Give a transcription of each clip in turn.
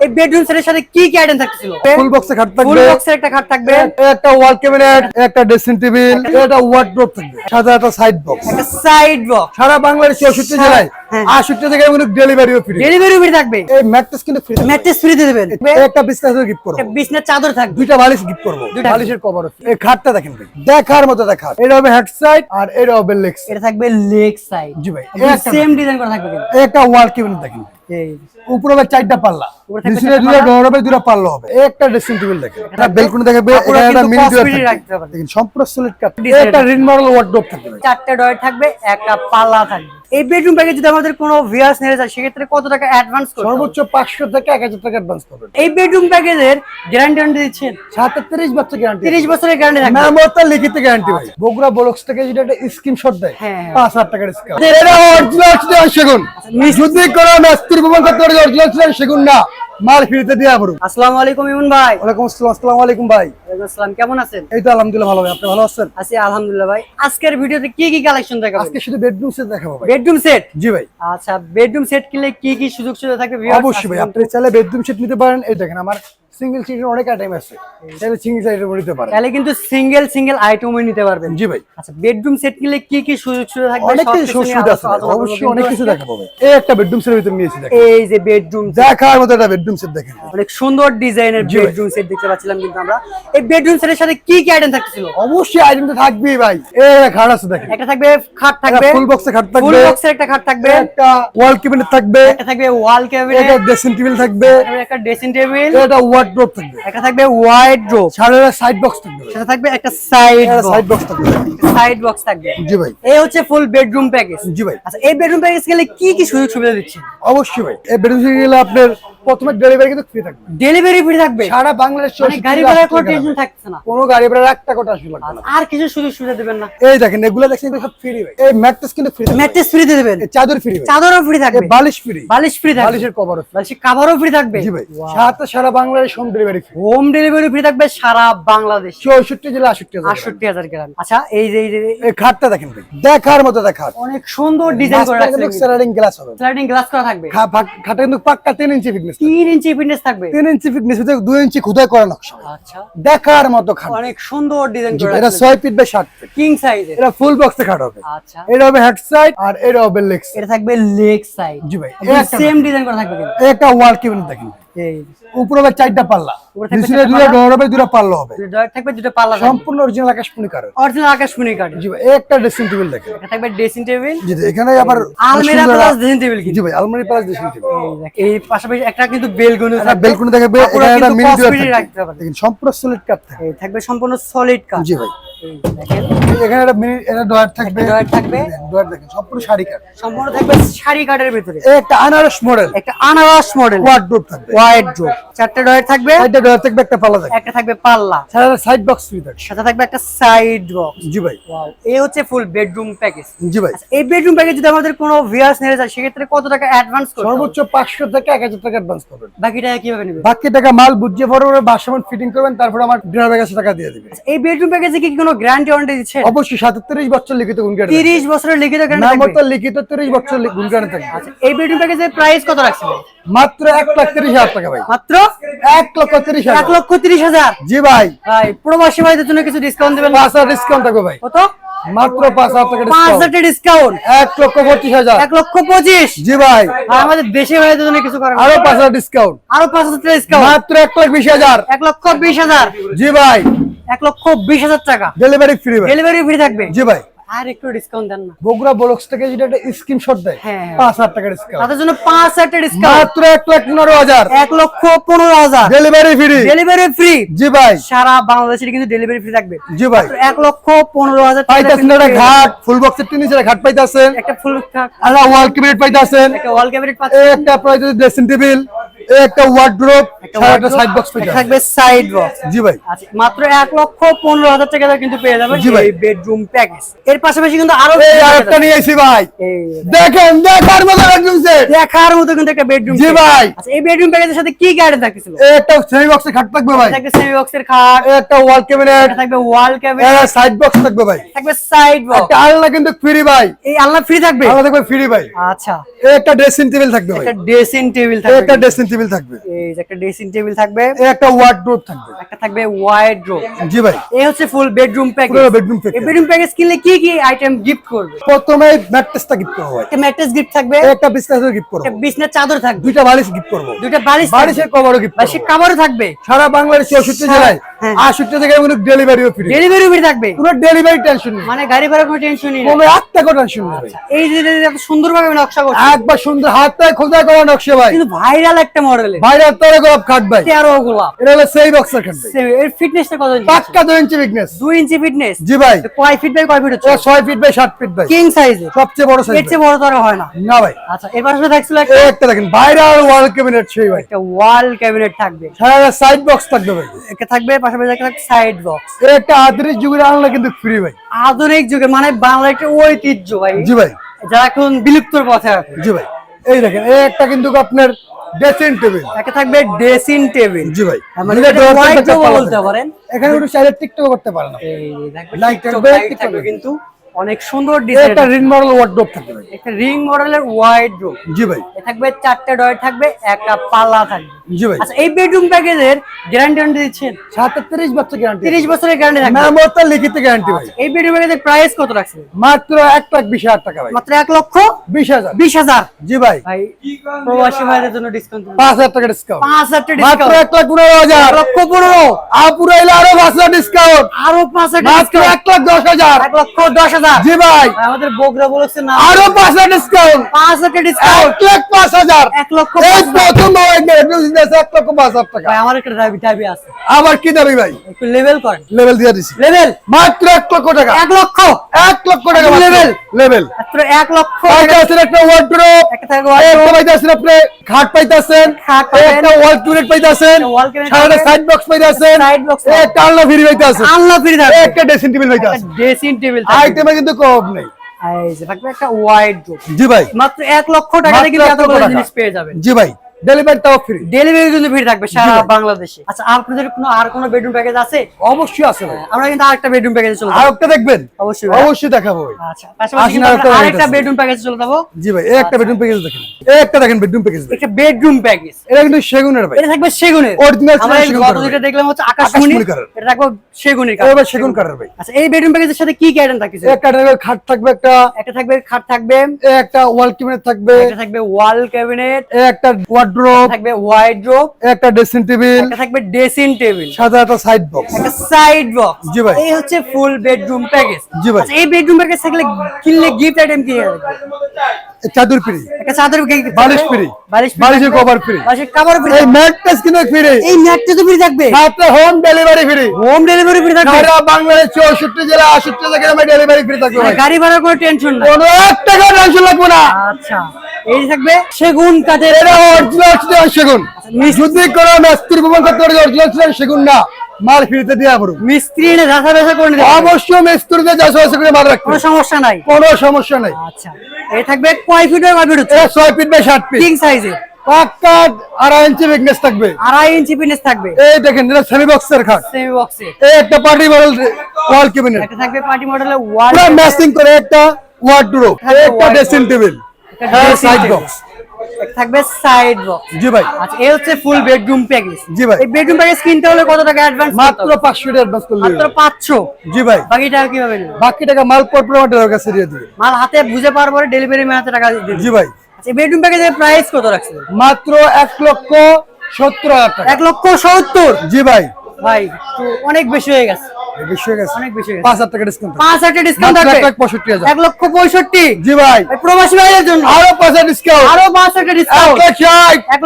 এই বেডরুম সেটের সাথে কি কি আইটেম থাকছিল ফুল বক্সে খাট ফুল থাকবে বক্সের একটা খাট থাকবে। একটা ওয়াল ক্যাবিনেট একটা ড্রেসিং টেবিল একটা ওয়ার্ড্রোব থাকবে। সাথে একটা সাইড বক্স একটা সাইড বক্স সারা বাংলাদেশ চৌষট্টি জেলায়। আষট্টি জায়গায় কিন্তু ডেলিভারিও ফ্রি ডেলিভারি ফ্রি থাকবে। এই ম্যাট্রেস কিন্তু ফ্রি ম্যাট্রেস ফ্রি দিয়ে দেবেন। একটা বিছনা গিফট করব। চাদর থাকবে। দুইটা বালিশ গিফট করব। দুইটা। বালিশের কভার এই খাটটা দেখেন ভাই। দেখার মতো দেখা এটা হবে হেড সাইড আর এটা হবে লেগ সাইড এটা থাকবে লেগ সাইড জি ভাই। সেম ডিজাইন করা থাকবে একটা ওয়াল ক্যাবিনেট দেখেন এই উপরে হবে চারটা পাল্লা। উপরে থাকবে নিচে চারটা দুটো ডোর হবে দুটো পাল্লা হবে। একটা ড্রেসিং টেবিল দেখেন। একটা বেলকনি দেখাবে মিনি সম্পূর্ণ সলিড কাট রিন মডেল ওয়ার্ডরোব থাকবে। ভাই। চারটে ডয়ার থাকবে একটা পাল্লা থাকবে। এই বেডরুম প্যাকেজ যদি আমাদের কোনো ভিউয়ার্স নিয়ে যায় সেক্ষেত্রে কত টাকা অ্যাডভান্স করতে? সর্বোচ্চ পাঁচশো থেকে এক হাজার টাকা অ্যাডভান্স করবেন। এই বেডরুম প্যাকেজের গ্যারান্টি ওয়ারেন্টি দিচ্ছেন? সাথে তিরিশ বছর গ্যারান্টি 30 বছরের গ্যারান্টি থাকবে। মেমোতে লিখিত গ্যারান্টি ভাই। বগুড়া ব্লকস থেকে যদি একটা স্ক্রিনশট দেয় হ্যাঁ, হ্যাঁ। পাঁচ হাজার টাকার স্কিম এটা অরিজিনাল সেগুন। যদি কোনো মিস্ত্রি প্রমাণ করতে পারে অরিজিনাল সেগুন না। মাল ফ্রিতে দিয়ে পড়ুন আসসালামু আলাইকুম ইমন ভাই। ওয়ালাইকুম আসসালাম আসসালামু আলাইকুম ভাই। ওয়ালাইকুম আসসালাম কেমন আছেন? এই তো আলহামদুলিল্লাহ ভালো ভাই আপনি ভালো আছেন? আছি আলহামদুলিল্লাহ ভাই। আজকের ভিডিওতে কি কি কালেকশন দেখাবো আজকে শুধু বেডরুম সেট দেখাবো ভাই। বেডরুম সেট জি ভাই। আচ্ছা বেডরুম সেট কিনলে কি কি সুযোগ সুবিধা থাকবে অবশ্যই ভাই আপনি চাইলে বেডরুম সেট নিতে পারেন। এই দেখেন আমার সিঙ্গেল সিটের অনেক আইটেম আছে। চাইলে সিঙ্গেল সাইডের নিতে পারেন। তাহলে কিন্তু সিঙ্গেল সিঙ্গেল আইটেমও নিতে পারবেন। জি ভাই। আচ্ছা বেডরুম সেট কিনলে কি কি সুযোগ সুবিধা থাকবে? অনেক কিছু সুবিধা আছে অবশ্যই অনেক কিছু। দেখাবো ভাই। এই একটা বেডরুম সেটের ভিতরে নিয়েছি দেখেন। এই যে বেডরুম দেখার মতো একটা বেডরুম সেট দেখেন। অনেক সুন্দর ডিজাইনের বেডরুম সেট দেখতে পাচ্ছিলাম কিন্তু আমরা। এই বেডরুম সেটের সাথে কি কি আইটেম থাকছিল অবশ্যই আইটেম তো থাকবেই ভাই। এ খাট আছে দেখেন। একটা থাকবে খাট থাকবে। ফুল বক্সে খাট ফুল থাকবে বক্সের একটা খাট থাকবে। একটা ওয়াল ক্যাবিনেট থাকবে। একটা থাকবে ওয়াল ক্যাবিনেট একটা ড্রেসিং টেবিল থাকবে। একটা ড্রেসিং টেবিল একটা ওয়ার্ডরোব থাকবে। একটা থাকবে ওয়াইড ড্রপ সাড়ে সাইড বক্স থাকবে। সেটা থাকবে একটা সাইড সাইড বক্স থাকবে। সাইড বক্স থাকবে। জি ভাই। এই হচ্ছে ফুল বেডরুম প্যাকেজ জি ভাই। আচ্ছা এই বেডরুম প্যাকেজ গেলে কি কি সুযোগ সুবিধা দিচ্ছে অবশ্যই ভাই। এই বেডরুম গেলে আপনার প্রথমে ডেলিভারি কিন্তু ফ্রি থাকবে। ডেলিভারি ফ্রি থাকবে। সারা বাংলাদেশ মানে গাড়ি আসতে কোনো টেনশন থাকছে না। কোনো গাড়ি ভাড়া এক টাকা আসবে লাগবে না। আর কিছু সুযোগ সুবিধা দিবেন না। এই দেখেন এগুলো দেখছেন সব ফ্রি ভাই। এই ম্যাট্রেস কিন্তু ফ্রি ম্যাট্রেস ফ্রি দিয়ে দেবেন। চাদর ফ্রি চাদরও ফ্রি থাকবে। বালিশ ফ্রি বালিশ ফ্রি থাকবে। বালিশের ফ্রি বালিশের কাভারও ফ্রি থাকবে। জি ভাই। সাথে সারা Bangladesh home delivery free home delivery free থাকবে সারা বাংলাদেশ। চৌষট্টি জেলা আটষট্টি হাজার গ্রাম। আচ্ছা এই যে এই খাটটা দেখেন ভাই। দেখার মতো দেখা অনেক সুন্দর ডিজাইন করে রাখছে স্যালারিং গ্লাস হবে। স্লাইডিং গ্লাস করা থাকবে। খাটটা কিন্তু পাক্কা তিন ইঞ্চি ফিটনেস তিন ইঞ্চি ফিটনেস থাকবে? তিন ইঞ্চি ফিটনেস দুই ইঞ্চি খুদাই করা নকশা আচ্ছা। দেখার মতো খাট। অনেক সুন্দর ডিজাইন করে এটা ছয় ফিট বাই সাত ফিট কিং সাইজের এটা ফুল বক্সে খাট হবে। আচ্ছা। এটা হবে হেড সাইড আর এটা হবে লেগ এটা থাকবে লেগ সাইড জি ভাই সেম ডিজাইন করা থাকবে একটা ওয়াল ক্যাবিনেট দেখেন। উপরে হবে চারটা পাল্লা। নিচে দুটো। ডোর হবে দুটো পাল্লা হবে। থাকবে দুটো পাল্লা সম্পূর্ণ অরিজিনাল আকাশমণি কারণ অরিজিনাল আকাশমণি কার্ড জি ভাই একটা ড্রেসিং টেবিল দেখেন। এটা থাকবে ড্রেসিং টেবিল জি এখানে আবার আলমিরা প্লাস ড্রেসিং টেবিল জি ভাই আলমারি প্লাস ড্রেসিং টেবিল এই পাশাপাশি একটা কিন্তু বেলকনি মিনি ডিওর থাকবে। পারবেন। দেখেন সম্পূর্ণ সলিড কাট থাকে থাকবে সম্পূর্ণ সলিড কাঠ জি ভাই। এখানে একটা মিনি এটা ডয়ার থাকবে। ডয়ার থাকবে। ডয়ার দেখেন সম্পূর্ণ শাড়ি কাট সম্পূর্ণ থাকবে শাড়ি কাঠের ভিতরে। একটা আনারস মডেল একটা আনারস মডেল ওয়ার্ডরোব থাকবে। চারটে ডয়ার থাকবে। একটা ডয়ার থাকবে একটা পাল্লা থাকবে। একটা থাকবে পাল্লা। সারা সাইড বক্স ফ্রি থাকবে। সাথে থাকবে একটা সাইড বক্স জি ভাই। ওয়াও এই হচ্ছে ফুল বেডরুম প্যাকেজ জি ভাই। এই বেডরুম প্যাকেজ যদি আমাদের কোনো ভিউয়ার্স নিয়ে যায় সেক্ষেত্রে কত টাকা অ্যাডভান্স করতে সর্বোচ্চ পাঁচশো থেকে এক হাজার টাকা অ্যাডভান্স করবেন। বাকি টাকা কীভাবে নেবে বাকি টাকা মাল বুঝিয়ে পরে বাসামান ফিটিং করবেন তারপর আমার ড্রাইভার কাছে টাকা দিয়ে দিবে। এই বেডরুম প্যাকেজে কি কোনো গ্যারান্টি ওয়ারেন্টি দিচ্ছে। অবশ্যই সাতত্রিশ বছর লিখিত গুণগান 30 বছরের লিখিত গ্যারান্টি নাম থাকবে। লিখিত তিরিশ বছর গুণগান থাকবে। আচ্ছা এই বেডরুম প্যাকেজের প্রাইস কত রাখছিলেন মাত্র এক লাখ তিরিশ হাজার টাকা ভাই। মাত্র? এক লক্ষ তিরিশ এক হাজার লক্ষ তিরিশ হাজার? জি ভাই। ভাই প্রবাসী ভাইদের জন্য কিছু ডিসকাউন্ট দেবেন? পাঁচ হাজার ডিসকাউন্ট থাকবে ভাই। কত? মাত্র পাঁচ হাজার টাকা পাঁচ হাজার ডিসকাউন্ট এক লক্ষ পঁচিশ হাজার। এক লক্ষ পঁচিশ? জি ভাই। আমাদের দেশে জন্য কিছু করেন আরও পাঁচ হাজার ডিসকাউন্ট আরও পাঁচ হাজার ডিসকাউন্ট মাত্র এক লাখ বিশ হাজার। এক লক্ষ বিশ হাজার? জি ভাই। এক লক্ষ বিশ হাজার টাকা। ডেলিভারি ফ্রি ডেলিভারি ফ্রি থাকবে। জি ভাই। আর একটু ডিসকাউন্ট দেন না। বগুড়া ব্লকস থেকে যেটা একটা স্ক্রিনশট দেয়। পাঁচ হাজার টাকা ডিসকাউন্ট তাদের জন্য পাঁচ হাজার ডিসকাউন্ট মাত্র এক লাখ পনেরো হাজার। এক লক্ষ পনেরো হাজার। ডেলিভারি ফ্রি ডেলিভারি ফ্রি জি ভাই। সারা বাংলাদেশের কিন্তু ডেলিভারি ফ্রি থাকবে। জি ভাই। এক লক্ষ পনেরো হাজার একটা ঘাট। ফুল বক্সের টিন নিচে ঘাট পাইতাছেন। একটা ফুল একটা ওয়াল ক্যাবিনেট পাইতাছেন। একটা ওয়াল ক্যাবিনেট এই একটা প্রাইস ড্রেসিং টেবিল একটা ওয়ার্ড্রোব একটা একটা side পেয়ে যাবেন। থাকবে সাইড বক্স জি ভাই। আচ্ছা মাত্র এক লক্ষ পনেরো হাজার টাকা দিয়ে কিন্তু পেয়ে যাবেন। এই বেডরুম প্যাকেজ এর পাশাপাশি কিন্তু আরও এই আরেকটা নিয়ে এসেছি ভাই। দেখেন দেখার মতো একদম সেট দেখার মতো কিন্তু একটা বেডরুম জি ভাই। আচ্ছা এই বেডরুম প্যাকেজের সাথে কি গাড়ি থাকছিল একটা সেমি বক্সে খাট থাকবে ভাই। থাকবে সেমি বক্সের খাট। একটা ওয়াল ক্যাবিনেট থাকবে ওয়াল ক্যাবিনেট সাইড বক্স থাকবে ভাই। থাকবে সাইড বক্স একটা আলনা কিন্তু ফ্রি ভাই। এই আল্লাহ ফ্রি থাকবে? আলনা থাকবে ফ্রি ভাই। আচ্ছা। একটা ড্রেসিং টেবিল থাকবে ভাই। একটা ড্রেসিং টেবিল থাকবে। একটা ড্রেসিং টেবিল থাকবে। এই যে একটা ড্রেসিং টেবিল থাকবে। এই একটা ওয়ার্ডরোব থাকবে। একটা থাকবে ওয়ার্ডরোব জি ভাই। এই হচ্ছে ফুল বেডরুম প্যাকেজ পুরো বেডরুম প্যাকেজ এই বেডরুম প্যাকেজ কিনলে কি কি আইটেম গিফট করবে? প্রথমে ম্যাট্রেসটা গিফট করব একটা ম্যাট্রেস গিফট থাকবে। একটা বিছানা গিফট করব। একটা বিছনার চাদর থাকবে। দুইটা বালিশ গিফট করব। দুইটা বালিশ বালিশের কভারও গিফট বালিশের কভারও থাকবে। সারা বাংলাদেশ 66 জেলায় আটষট্টি জায়গায় ডেলিভারিও ফ্রি ডেলিভারি ফ্রি থাকবে? কোনো ডেলিভারি টেনশন নেই। মানে গাড়ি ভাড়া কোনো টেনশনই নেই? কোনো এক টাকা টেনশন নেই। এই যে যে এত সুন্দরভাবে নকশা করছে। একবার সুন্দর হাতটায় খোঁজা করা নকশা ভাই। কিন্তু ভাইরাল একটা মডেলের বাইরে তরে গোলাপ খাট ভাই। তেরো গোলাপ। এটা হলো সেই বক্সের খাট ভাই। এর ফিটনেসটা কত ইঞ্চি পাক্কা ফিটনেস জি ভাই। কয় ফিট বাই কয় ফিট হচ্ছে? ফিট বাই ফিট ভাই। কিং সাইজের সবচেয়ে বড় এর সাইজ চেয়ে বড় তো আর হয় না। না ভাই। আচ্ছা এর পাশে থাকছিল একটা একটা দেখেন ভাইরাল ওয়াল ক্যাবিনেট সেই ভাই। একটা ওয়াল ক্যাবিনেট থাকবে। সারা সাইড বক্স থাকবে ভাই। একটা থাকবে পাশাপাশি একটা সাইড বক্স এই আধুনিক যুগের আনলে কিন্তু ফ্রি ভাই। আধুনিক যুগে মানে বাংলা একটা ঐতিহ্য ভাই। জি ভাই। যারা এখন বিলুপ্তর পথে আছে। জি ভাই। এই দেখেন একটা কিন্তু আপনার ড্রেসিং টেবিল একটা থাকবে ড্রেসিং টেবিল জি ভাই। মানে বলতে পারেন। এখানে একটু চাইলে টিকটক করতে পারেন আপনি। থাকবে। কিন্তু অনেক সুন্দর ডিজাইন একটা রিং মডেল ওয়ার্ডরোব থাকবে একটা রিং মডেলের ওয়াইড রুম জি ভাই। থাকবে চারটে থাকবে একটা পাল্লা থাকবে। জি ভাই। আচ্ছা এই বেডরুম প্যাকেজের গ্যারান্টি ওয়ারেন্টি দিচ্ছেন? সাথে তিরিশ বছর গ্যারান্টি 30 বছরের গ্যারান্টি থাকবে। মেমোতে লিখিত গ্যারান্টি ভাই। এই বেডরুম প্যাকেজের প্রাইস কত রাখছেন? মাত্র এক লাখ বিশ হাজার টাকা ভাই। মাত্র এক লক্ষ বিশ হাজার। বিশ হাজার। জি ভাই। ভাই প্রবাসী ভাইদের জন্য ডিসকাউন্ট পাঁচ হাজার টাকা ডিসকাউন্ট পাঁচ হাজার টাকা মাত্র ডিসকাউন্ট এক লাখ পনেরো হাজার। এক লক্ষ পনেরো। আপুরা এলে আরও পাঁচ হাজার ডিসকাউন্ট আরও পাঁচ হাজার মাত্র ডিসকাউন্ট এক লাখ দশ হাজার। এক লক্ষ দশ হাজার। জি ভাই। ভাই, আমাদের বগুড়া বলেছে না। আরও পাঁচ হাজার ডিসকাউন্ট পাঁচ হাজার ডিসকাউন্ট এক লাখ পাঁচ হাজার। এক লক্ষ এই প্রথম মোবাইল নিয়ে দিয়েছে এক লক্ষ পাঁচ হাজার টাকা। আমার একটা দাবি দাবি আছে। আবার কি দাবি ভাই? একটু লেভেল করেন। লেভেল দিয়ে দিছি। লেভেল মাত্র এক লক্ষ টাকা। এক লক্ষ? এক লক্ষ টাকা লেভেল লেভেল মাত্র এক লক্ষ। একটা পাইতেছেন আপনি খাট পাইতেছেন। খাট একটা ওয়াল টুলেট পাইতেছেন। সাইড বক্স পাইতেছেন। Side box একটা আলনা ফ্রি পাইতেছেন। ফ্রি একটা ড্রেসিং টেবিল পাইতেছেন। ড্রেসিং টেবিল আইটেমে কিন্তু কম নেই। এই যে থাকবে একটা ওয়াইড জি ভাই। মাত্র এক লক্ষ টাকা দিয়ে কিন্তু এত বড় জিনিস পেয়ে যাবেন। জি ভাই। ডেলিভারিটাও ফ্রি ডেলিভারি কিন্তু ফ্রি থাকবে সারা বাংলাদেশে। আচ্ছা আপনাদের কোনো আর কোনো বেডরুম প্যাকেজ আছে? অবশ্যই আছে আমরা কিন্তু আরেকটা বেডরুম প্যাকেজে চলে আর একটা দেখবেন? অবশ্যই অবশ্যই দেখাবো আচ্ছা পাশাপাশি আরেকটা আমরা package আরেকটা আছে। বেডরুম প্যাকেজে চলে যাব। জি ভাই এই একটা বেডরুম প্যাকেজ দেখেন। এই একটা দেখেন বেডরুম প্যাকেজ একটা বেডরুম প্যাকেজ এটা কিন্তু সেগুনের ভাই। এটা থাকবে সেগুনের। Original সেগুন গত কাঠের দেখলাম হচ্ছে আকাশমণি আকাশমণি এটা থাকবে সেগুনের কাঠ। এবার সেগুন কাঠের ভাই। আচ্ছা এই বেডরুম প্যাকেজের সাথে কি কি আইটেম থাকছে একটা থাকবে খাট থাকবে একটা। একটা থাকবে খাট থাকবে। একটা ওয়াল ক্যাবিনেট থাকবে। থাকবে ওয়াল ক্যাবিনেট একটা ওয়ার্ডরোব থাকবে ওয়াইড্রোব একটা ড্রেসিং টেবিল একটা থাকবে ড্রেসিং টেবিল সাথে একটা সাইড বক্স একটা সাইড বক্স জি ভাই। এই হচ্ছে ফুল বেডরুম প্যাকেজ জি ভাই। এই বেডরুম প্যাকেজ থাকলে কিনলে গিফট আইটেম কি থাকবে চাদর ফ্রি। একটা চাদর বালিশ free। বালিশ বালিশের cover free। বালিশের কভার ফ্রি। এই ম্যাট্রেস কিন্তু ফ্রি। এই ম্যাটটা তো ফ্রি থাকবে। মাত্র home delivery free. Home delivery free থাকবে। সারা বাংলাদেশ চৌষট্টি জেলা আষট্টি জায়গায় আমার ডেলিভারি ফ্রি থাকবে গাড়ি ভাড়ার কোনো টেনশন নাই। কোনো এক টাকা টেনশন লাগবে না। আচ্ছা। এই যে থাকবে সেগুন কাঠের এটা অরিজিনাল সেগুন। যদি কোনো মিস্ত্রি প্রমাণ করতে পারে অরিজিনাল সেগুন না মাল ফ্রিতে দিয়ে পড়ুন মিস্ত্রি এনে ঝাঁসা বেসা করে নিতে হবে। অবশ্যই মিস্ত্রিতে যা সহজ করে মাল রাখতে কোনো সমস্যা নাই। কোনো সমস্যা নেই। আচ্ছা এই থাকবে কয় ফিট বাই কয় ফিট এটা ছয় ফিট বাই ষাট ফিট। কিং সাইজের পাক্কা আড়াই ইঞ্চি থাকবে। আড়াই ইঞ্চি থাকবে। এই দেখেন এটা সেমি বক্সের খাট। সেমি বক্সে এই একটা পার্টি মডেল ওয়াল ক্যাবিনেট একটা থাকবে পার্টি মডেলের ওয়াল ম্যাচিং করে একটা ওয়ার্ডরোব একটা ড্রেসিং টেবিল সাইড বক্স থাকবে সাইড বক্স জি ভাই। আচ্ছা এই হচ্ছে ফুল বেডরুম প্যাকেজ জি ভাই। এই বেডরুম প্যাকেজ কিনতে হলে কত টাকা অ্যাডভান্স মাত্র পাঁচশো টাকা অ্যাডভান্স করলে মাত্র পাঁচশো। জি ভাই। বাকি টাকা কীভাবে নেবে? বাকি টাকা মাল পর পর আমার কাছে দিয়ে দিবে। মাল হাতে বুঝে পাওয়ার পরে ডেলিভারি ম্যান হাতে টাকা দিয়ে দিবে। জি ভাই। আচ্ছা বেডরুম প্যাকেজের প্রাইস কত রাখছে মাত্র এক লক্ষ সত্তর হাজার টাকা। এক লক্ষ সত্তর? জি ভাই। ভাই তো অনেক বেশি হয়ে গেছে। বেশি হয়ে গেছে। অনেক বেশি হয়ে গেছে। টাকা ডিসকাউন্ট ডিসকাউন্ট থাকবে। লক্ষ জি ভাই। প্রবাসী জন্য। আরও ডিসকাউন্ট আরও ডিসকাউন্ট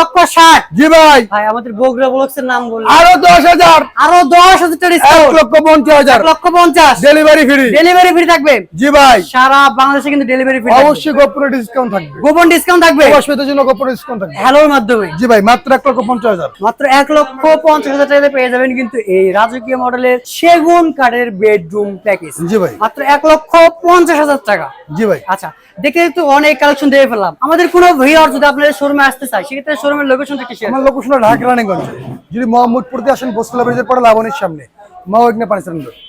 লক্ষ ষাট। জি ভাই। ভাই আমাদের বগুড়া ব্লকসের নাম বলুন। আরও দশ হাজার। আরও দশ হাজার টাকা এক ডিসকাউন্ট লক্ষ পঞ্চাশ হাজার। এক লক্ষ পঞ্চাশ। ডেলিভারি ফ্রি ডেলিভারি ফ্রি থাকবে। জি ভাই। সারা বাংলাদেশে কিন্তু ডেলিভারি ফ্রি অবশ্যই গোপনে ডিসকাউন্ট থাকবে। গোপন ডিসকাউন্ট থাকবে। প্রবাসীদের জন্য গোপনে ডিসকাউন্ট থাকবে। হ্যালোর মাধ্যমে। জি ভাই মাত্র লক্ষ পঞ্চাশ হাজার। মাত্র এক লক্ষ পঞ্চাশ হাজার টাকাতে পেয়ে যাবেন কিন্তু এই রাজকীয় মডেলের সেগুন কাঠের বেডরুম প্যাকেজ? জি ভাই। মাত্র এক লক্ষ পঞ্চাশ হাজার টাকা। জি ভাই। আচ্ছা দেখে তো অনেক কালেকশন দিয়ে ফেললাম। আমাদের কোনো ভিআর যদি আপনাদের শোরুমে আসতে চায় সেক্ষেত্রে শোরুমের লোকেশনটা কি শেয়ার আমার লোকেশন ঢাকা রানীগঞ্জ। যদি মোহাম্মদপুর দিয়ে আসেন বসলা ব্রিজের পরে লাবণীর সামনে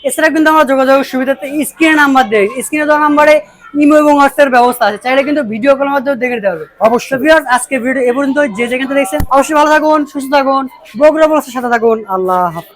এছাড়া কিন্তু আমরা যোগাযোগের সুবিধাতে স্ক্রিনে নাম্বার দেয় স্ক্রিনে দেওয়া নাম্বারে ইমো এবং হোয়াটসঅ্যাপের ব্যবস্থা আছে। চাইলে কিন্তু ভিডিও কলের মাধ্যমে দেখে অবশ্যই। ভিউয়ার্স আজকে ভিডিও এ পর্যন্ত যে যেখানে দেখছেন অবশ্যই ভালো থাকুন সুস্থ থাকুন বগুড়া সাথে থাকুন। আল্লাহ হাফেজ।